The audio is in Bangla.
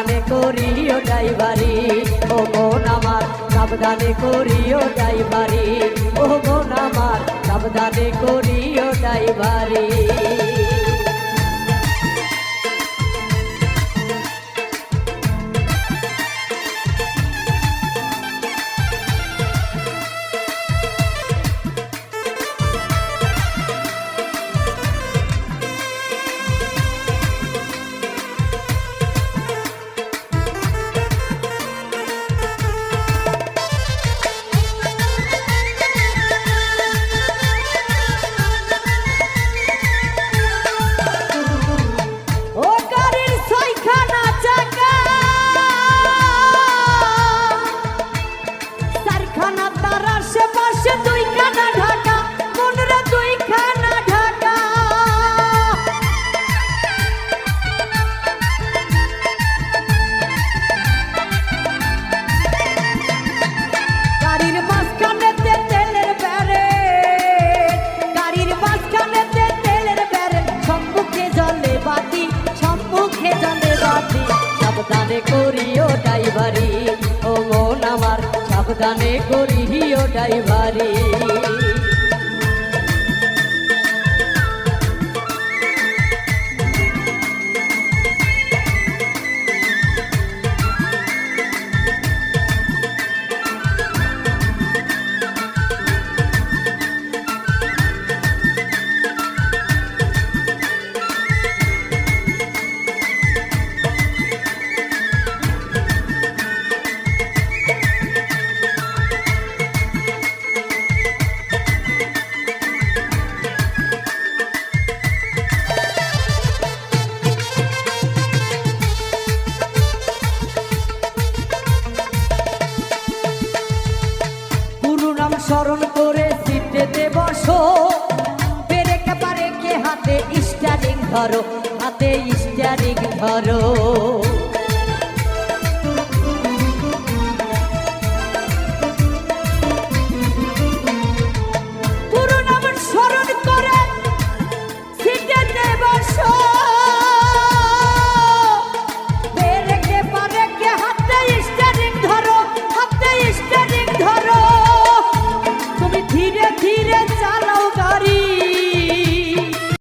সাবধানে করিও ড্রাইভারি। ও মন আমার, সাবধানে করিও ড্রাইভারি। ও মন আমার, সাবধানে করিও ড্রাইভারি। সাবধানে করিও ড্রাইভারি। ও মন আমার সাবধানে করিও ড্রাইভারি। বসো পেরেকে পারে কে হাতে স্টারিং ধরো? হাতে স্টারিং ধরো।